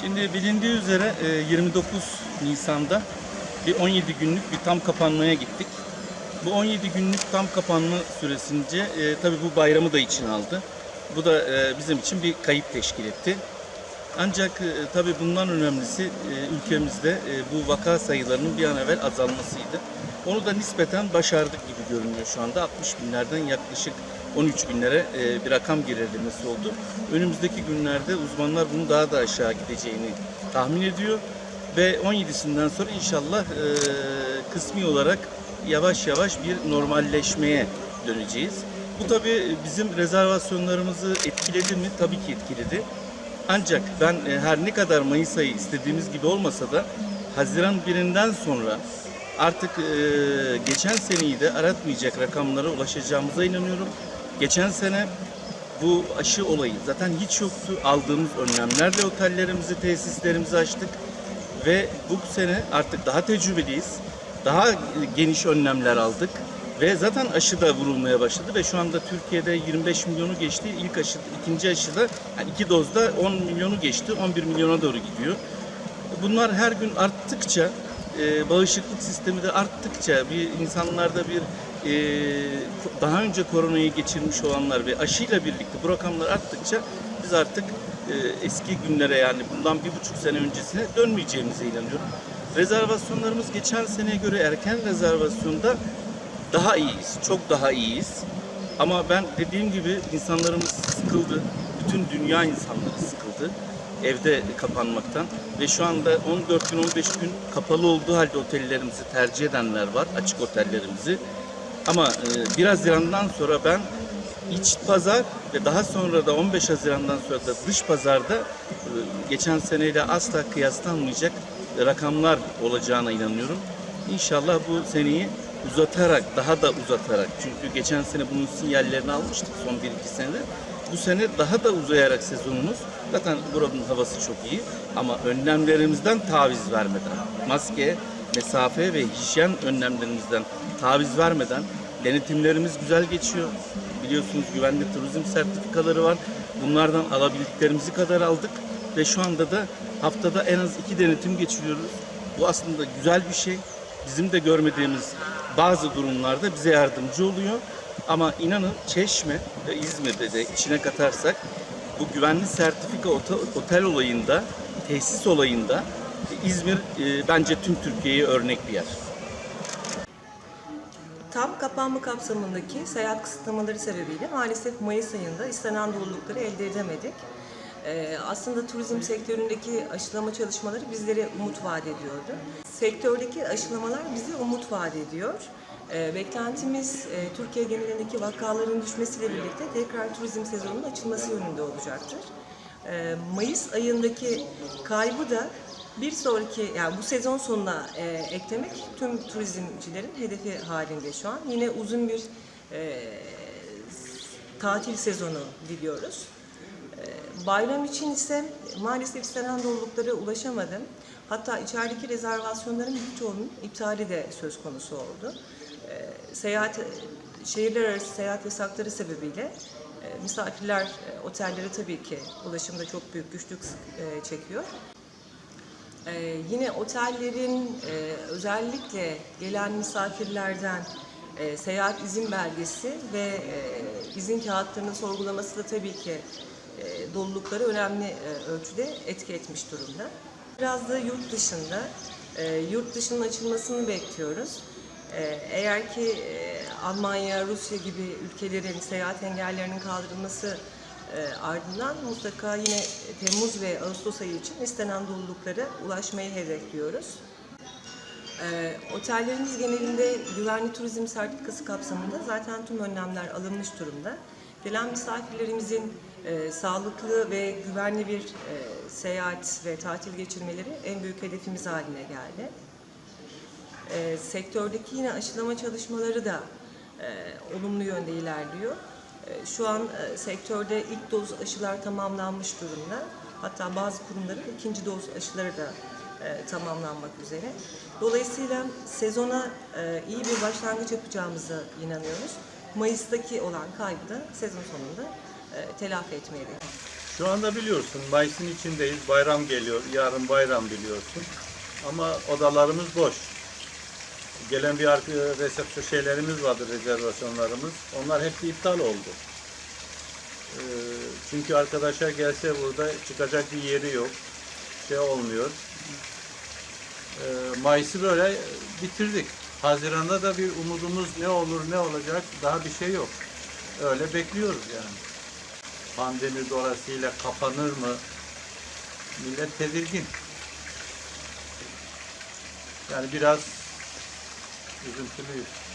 Şimdi bilindiği üzere e, 29 Nisan'da bir 17 günlük bir tam kapanmaya gittik. Bu 17 günlük tam kapanma süresince e, tabii bu bayramı da için aldı. Bu da e, bizim için bir kayıp teşkil etti. Ancak e, tabii bundan önemlisi e, ülkemizde e, bu vaka sayılarının bir an evvel azalmasıydı. Onu da nispeten başardık gibi görünüyor şu anda. 60 binlerden yaklaşık 13 binlere e, bir rakam gerilemesi oldu. Önümüzdeki günlerde uzmanlar bunun daha da aşağı gideceğini tahmin ediyor. Ve 17'sinden sonra inşallah e, kısmi olarak yavaş yavaş bir normalleşmeye döneceğiz. Bu tabii bizim rezervasyonlarımızı etkiledi mi? Tabii ki etkiledi. Ancak ben e, her ne kadar Mayıs ayı istediğimiz gibi olmasa da Haziran birinden sonra artık e, geçen seneyi de aratmayacak rakamlara ulaşacağımıza inanıyorum. Geçen sene bu aşı olayı zaten hiç yoktu. Aldığımız önlemlerle otellerimizi, tesislerimizi açtık. Ve bu sene artık daha tecrübeliyiz. Daha geniş önlemler aldık. Ve zaten aşı da vurulmaya başladı ve şu anda Türkiye'de 25 milyonu geçti. İlk aşı, ikinci aşıda yani iki dozda 10 milyonu geçti. 11 milyona doğru gidiyor. Bunlar her gün arttıkça e, bağışıklık sistemi de arttıkça bir insanlarda bir e, daha önce koronayı geçirmiş olanlar ve aşıyla birlikte bu rakamlar arttıkça biz artık e, eski günlere yani bundan bir buçuk sene öncesine dönmeyeceğimize inanıyorum. Rezervasyonlarımız geçen seneye göre erken rezervasyonda daha iyiyiz, çok daha iyiyiz. Ama ben dediğim gibi insanlarımız sıkıldı. Bütün dünya insanları sıkıldı evde kapanmaktan ve şu anda 14 gün 15 gün kapalı olduğu halde otellerimizi tercih edenler var, açık otellerimizi. Ama e, 1 Haziran'dan sonra ben iç pazar ve daha sonra da 15 Haziran'dan sonra da dış pazarda e, geçen seneyle asla kıyaslanmayacak rakamlar olacağına inanıyorum. İnşallah bu seneyi uzatarak, daha da uzatarak çünkü geçen sene bunun sinyallerini almıştık son 1-2 senede. Bu sene daha da uzayarak sezonumuz. Zaten buranın havası çok iyi ama önlemlerimizden taviz vermeden, maske, mesafe ve hijyen önlemlerimizden taviz vermeden denetimlerimiz güzel geçiyor. Biliyorsunuz güvenli turizm sertifikaları var. Bunlardan alabildiklerimizi kadar aldık ve şu anda da haftada en az iki denetim geçiriyoruz. Bu aslında güzel bir şey. Bizim de görmediğimiz bazı durumlarda bize yardımcı oluyor. Ama inanın Çeşme ve İzmir'de de içine katarsak bu güvenli sertifika otel, olayında, tesis olayında İzmir e, bence tüm Türkiye'ye örnek bir yer. Tam kapanma kapsamındaki seyahat kısıtlamaları sebebiyle maalesef Mayıs ayında istenen dolulukları elde edemedik. Ee, aslında turizm sektöründeki aşılama çalışmaları bizlere umut vaat ediyordu. Sektördeki aşılamalar bize umut vaat ediyor. Ee, beklentimiz e, Türkiye genelindeki vakaların düşmesiyle birlikte tekrar turizm sezonunun açılması yönünde olacaktır. Ee, Mayıs ayındaki kaybı da bir sonraki yani bu sezon sonuna e, eklemek tüm turizmcilerin hedefi halinde şu an. Yine uzun bir e, tatil sezonu diliyoruz. E, bayram için ise maalesef istenen doluluklara ulaşamadım. Hatta içerideki rezervasyonların birçoğunun iptali de söz konusu oldu. E, seyahat şehirler arası seyahat yasakları sebebiyle e, misafirler e, otellere tabii ki ulaşımda çok büyük güçlük e, çekiyor. Ee, yine otellerin e, özellikle gelen misafirlerden e, seyahat izin belgesi ve e, izin kağıtlarının sorgulaması da tabii ki e, dolulukları önemli e, ölçüde etki etmiş durumda. Biraz da yurt dışında, e, yurt dışının açılmasını bekliyoruz. E, eğer ki e, Almanya, Rusya gibi ülkelerin seyahat engellerinin kaldırılması e, ardından mutlaka yine Temmuz ve Ağustos ayı için istenen doluluklara ulaşmayı hedefliyoruz. E, otellerimiz genelinde güvenli turizm sertifikası kapsamında zaten tüm önlemler alınmış durumda. Gelen misafirlerimizin e, sağlıklı ve güvenli bir e, seyahat ve tatil geçirmeleri en büyük hedefimiz haline geldi. E, sektördeki yine aşılama çalışmaları da e, olumlu yönde ilerliyor. E, Şu an e, sektörde ilk doz aşılar tamamlanmış durumda. Hatta bazı kurumların ikinci doz aşıları da e, tamamlanmak üzere. Dolayısıyla sezona e, iyi bir başlangıç yapacağımıza inanıyoruz. Mayıs'taki olan kaybı da sezon sonunda telafi etmeye hedefliyoruz. Şu anda biliyorsun Mayıs'ın içindeyiz. Bayram geliyor. Yarın bayram biliyorsun. Ama odalarımız boş. Gelen bir arka resepsiyon şeylerimiz vardı, rezervasyonlarımız. Onlar hepsi iptal oldu. Ee, çünkü arkadaşlar gelse burada çıkacak bir yeri yok. Şey olmuyor. Ee, Mayıs'ı böyle bitirdik. Haziran'da da bir umudumuz ne olur ne olacak daha bir şey yok. Öyle bekliyoruz yani. Pandemi dolayısıyla kapanır mı? Millet tedirgin. Yani biraz is introduced.